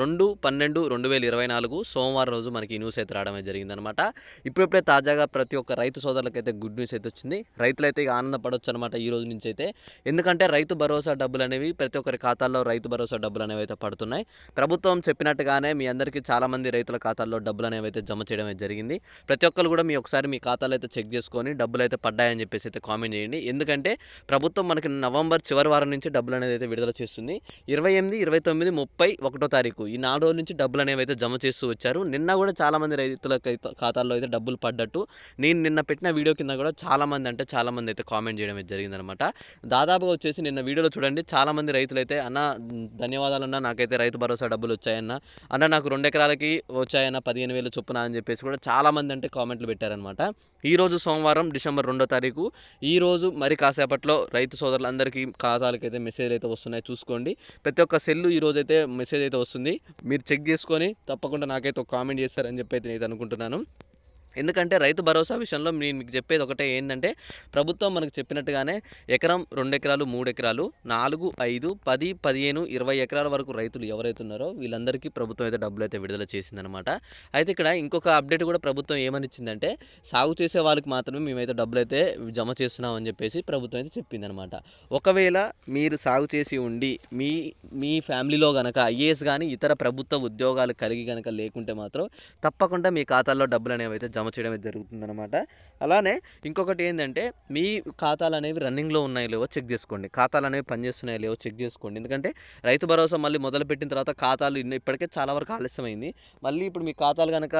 రెండు పన్నెండు రెండు వేల ఇరవై నాలుగు సోమవారం రోజు మనకి న్యూస్ అయితే రావడమే జరిగిందనమాట ఇప్పుడిప్పుడే తాజాగా ప్రతి ఒక్క రైతు సోదరులకైతే గుడ్ న్యూస్ అయితే వచ్చింది. రైతులైతే ఇక ఆనందపడవచ్చు అనమాట ఈ రోజు నుంచి అయితే. ఎందుకంటే రైతు భరోసా డబ్బులు అనేవి ప్రతి ఒక్కరి ఖాతాల్లో రైతు భరోసా డబ్బులు అనేవి అయితే పడుతున్నాయి. ప్రభుత్వం చెప్పినట్టుగానే మీ అందరికీ చాలామంది రైతుల ఖాతాల్లో డబ్బులు అనేవి అయితే జమ చేయడం జరిగింది. ప్రతి ఒక్కరు కూడా మీ ఒకసారి మీ ఖాతాలో అయితే చెక్ చేసుకొని డబ్బులు అయితే పడ్డాయని చెప్పేసి అయితే కామెంట్ చేయండి. ఎందుకంటే ప్రభుత్వం మనకి నవంబర్ చివరి వారం నుంచి డబ్బులు అనేది అయితే విడుదల చేస్తుంది. ఇరవై ఎనిమిది ఇరవై తొమ్మిది ముప్పై ఒకటో తారీఖు ఈ నాలుగు రోజుల నుంచి డబ్బులు అనేవి అయితే జమ చేస్తూ వచ్చారు. నిన్న కూడా చాలామంది రైతుల ఖాతాల్లో అయితే డబ్బులు పడ్డట్టు. నేను నిన్న పెట్టిన వీడియో కింద కూడా చాలామంది అంటే చాలామంది అయితే కామెంట్ చేయడం జరిగిందనమాట దాదాపుగా వచ్చేసి నిన్న వీడియోలో చూడండి చాలామంది రైతులు అయితే అన్న ధన్యవాదాలు అన్న నాకైతే రైతు భరోసా డబ్బులు వచ్చాయన్న అన్న నాకు రెండు ఎకరాలకి వచ్చాయన్న పదిహేను వేలు చొప్పున అని చెప్పేసి కూడా చాలామంది అంటే కామెంట్లు పెట్టారనమాట ఈరోజు సోమవారం డిసెంబర్ రెండో తారీఖు ఈ రోజు మరి కాసేపట్లో రైతు సోదరులందరికీ ఖాతాలకైతే మెసేజ్ అయితే వస్తున్నాయి. చూసుకోండి. ప్రతి ఒక్క సెల్లు ఈ అయితే మెసేజ్ అయితే వస్తుంది. మీరు చెక్ చేసుకొని తప్పకుండా నాకైతే ఒక కామెంట్ చేస్తారని చెప్పి అయితే నేను అనుకుంటున్నాను. ఎందుకంటే రైతు భరోసా విషయంలో నేను మీకు చెప్పేది ఒకటే ఏంటంటే ప్రభుత్వం మనకు చెప్పినట్టుగానే ఎకరం రెండు ఎకరాలు మూడు ఎకరాలు నాలుగు ఐదు పది పదిహేను ఇరవై ఎకరాల వరకు రైతులు ఎవరైతే ఉన్నారో వీళ్ళందరికీ ప్రభుత్వం అయితే డబ్బులు అయితే విడుదల చేసిందనమాట అయితే ఇక్కడ ఇంకొక అప్డేట్ కూడా ప్రభుత్వం ఏమని ఇచ్చిందంటే సాగు చేసే వాళ్ళకి మాత్రమే మేమైతే డబ్బులు అయితే జమ చేస్తున్నామని చెప్పేసి ప్రభుత్వం అయితే చెప్పిందనమాట ఒకవేళ మీరు సాగు చేసి ఉండి మీ మీ ఫ్యామిలీలో కనుక ఐఏఎస్ కానీ ఇతర ప్రభుత్వ ఉద్యోగాలు కలిగి కనుక లేకుంటే మాత్రం తప్పకుండా మీ ఖాతాల్లో డబ్బులు అనేవి అయితే జమ చేయడం అయితే జరుగుతుందన్నమాట. అలానే ఇంకొకటి ఏంటంటే మీ ఖాతాలు అనేవి రన్నింగ్లో ఉన్నాయో లేవో చెక్ చేసుకోండి. ఖాతాలు అనేవి పనిచేస్తున్నాయో లేవో చెక్ చేసుకోండి. ఎందుకంటే రైతు భరోసా మళ్ళీ మొదలుపెట్టిన తర్వాత ఖాతాలు ఇప్పటికే చాలా వరకు ఆలస్యమైంది. మళ్ళీ ఇప్పుడు మీ ఖాతాలు కనుక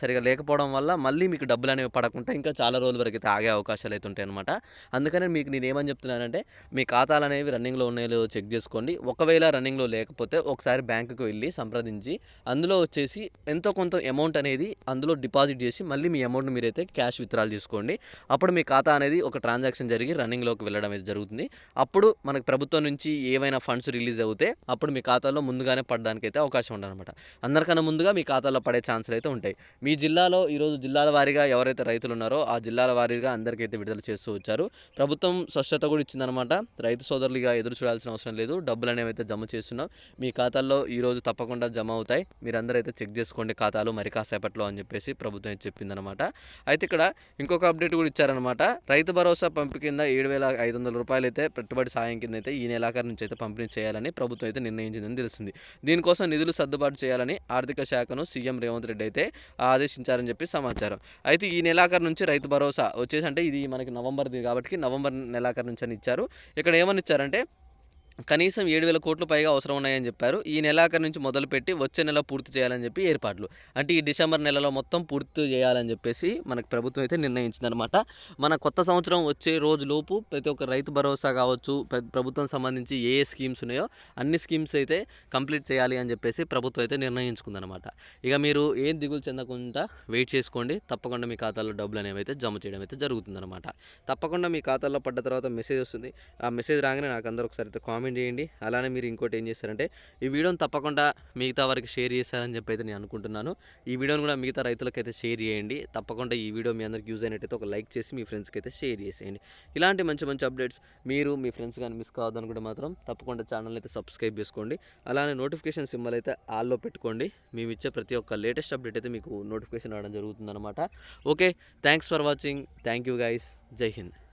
సరిగా లేకపోవడం వల్ల మళ్ళీ మీకు డబ్బులు అనేవి పడకుండా ఇంకా చాలా రోజుల వరకు అయితే ఆగే అవకాశాలు అయితే ఉంటాయి అనమాట అందుకనే మీకు నేను ఏమని చెప్తున్నానంటే మీ ఖాతాలు అనేవి రన్నింగ్లో ఉన్నాయో లేవో చెక్ చేసుకోండి. ఒకవేళ రన్నింగ్లో లేకపోతే ఒకసారి బ్యాంకుకు వెళ్ళి సంప్రదించి అందులో వచ్చేసి ఎంతో కొంత అమౌంట్ అనేది అందులో డిపాజిట్ చేసి మళ్ళీ మీ అమౌంట్ మీరైతే క్యాష్ విత్డ్రాల్ చేసుకోండి. అప్పుడు మీ ఖాతా అనేది ఒక ట్రాన్సాక్షన్ జరిగి రన్నింగ్లోకి వెళ్ళడం అయితే జరుగుతుంది. అప్పుడు మనకు ప్రభుత్వం నుంచి ఏవైనా ఫండ్స్ రిలీజ్ అవుతే అప్పుడు మీ ఖాతాలో ముందుగానే పడడానికి అయితే అవకాశం ఉంటుంది అందరికన్నా ముందుగా మీ ఖాతాలో పడే ఛాన్సులు అయితే ఉంటాయి. మీ జిల్లాలో ఈరోజు జిల్లాల వారీగా ఎవరైతే రైతులు ఉన్నారో ఆ జిల్లాల వారీగా అందరికైతే విడుదల చేస్తూ వచ్చారు. ప్రభుత్వం స్వచ్ఛత కూడా ఇచ్చిందనమాట రైతు సోదరులుగా ఎదురు చూడాల్సిన అవసరం లేదు. డబ్బులు అనేవి అయితే జమ చేస్తున్నాం. మీ ఖాతాల్లో ఈరోజు తప్పకుండా జమ అవుతాయి. మీరందరూ అయితే చెక్ చేసుకోండి ఖాతాలు మరి కాసేపట్లో అని చెప్పేసి ప్రభుత్వం అయితే చెప్పిందనమాట అయితే ఇక్కడ ఇంకొక అప్డేట్ కూడా ఇచ్చారనమాట. రైతు భరోసా పంపి కింద ఏడు వేల ఐదు వందల రూపాయలు అయితే పెట్టుబడి సాయం కింద అయితే ఈ నెలాఖరు నుంచి అయితే పంపిణీ చేయాలని ప్రభుత్వం అయితే నిర్ణయించిందని తెలుస్తుంది. దీనికోసం నిధులు సర్దుబాటు చేయాలని ఆర్థిక శాఖను సీఎం రేవంత్ రెడ్డి అయితే ఆదేశించారని చెప్పి సమాచారం. అయితే ఈ నెలాఖరు నుంచి రైతు భరోసా వచ్చేసి అంటే ఇది మనకి నవంబర్ది కాబట్టి నవంబర్ నెలాఖరు నుంచి అని ఇచ్చారు. ఇక్కడ ఏమని ఇచ్చారంటే కనీసం ఏడు వేల కోట్లు పైగా అవసరం ఉన్నాయని చెప్పారు. ఈ నెలాఖరు నుంచి మొదలుపెట్టి వచ్చే నెల పూర్తి చేయాలని చెప్పి ఏర్పాట్లు. అంటే ఈ డిసెంబర్ నెలలో మొత్తం పూర్తి చేయాలని చెప్పేసి మనకు ప్రభుత్వం అయితే నిర్ణయించిందనమాట మన కొత్త సంవత్సరం వచ్చే రోజు లోపు ప్రతి ఒక్క రైతు భరోసా కావచ్చు ప్ర- ప్రభుత్వం సంబంధించి ఏ ఏ స్కీమ్స్ ఉన్నాయో అన్ని స్కీమ్స్ అయితే కంప్లీట్ చేయాలి అని చెప్పేసి ప్రభుత్వం అయితే నిర్ణయించుకుందనమాట ఇక మీరు ఏం దిగులు చెందకుండా వెయిట్ చేసుకోండి. తప్పకుండా మీ ఖాతాలో డబ్బులు అనేవి అయితే జమ చేయడం అయితే జరుగుతుందన్నమాట. తప్పకుండా మీ ఖాతాలో పడ్డ తర్వాత మెసేజ్ వస్తుంది. ఆ మెసేజ్ రాగానే నాకు అందరూ ఒకసారి అయితే కామెంట్ చేయండి. అలానే మీరు ఇంకోటి ఏం చేస్తారంటే ఈ వీడియోని తప్పకుండా మిగతా వారికి షేర్ చేస్తారని చెప్పి అయితే నేను అనుకుంటున్నాను. ఈ వీడియోని కూడా మిగతా రైతులకు అయితే షేర్ చేయండి. తప్పకుండా ఈ వీడియో మీ అందరికి యూజ్ అయినట్టయితే ఒక లైక్ చేసి మీ ఫ్రెండ్స్కి అయితే షేర్ చేసేయండి. ఇలాంటి మంచి మంచి అప్డేట్స్ మీరు మీ ఫ్రెండ్స్ కానీ మిస్ కావద్దనుకుంటే మాత్రం తప్పకుండా ఛానల్ అయితే సబ్స్క్రైబ్ చేసుకోండి. అలానే నోటిఫికేషన్ సింబల్ అయితే ఆల్లో పెట్టుకోండి. మేము ఇచ్చే ప్రతి ఒక్క లేటెస్ట్ అప్డేట్ అయితే మీకు నోటిఫికేషన్ రావడం జరుగుతుందన్నమాట. Okay thanks for watching. Thank you guys. జై హింద్.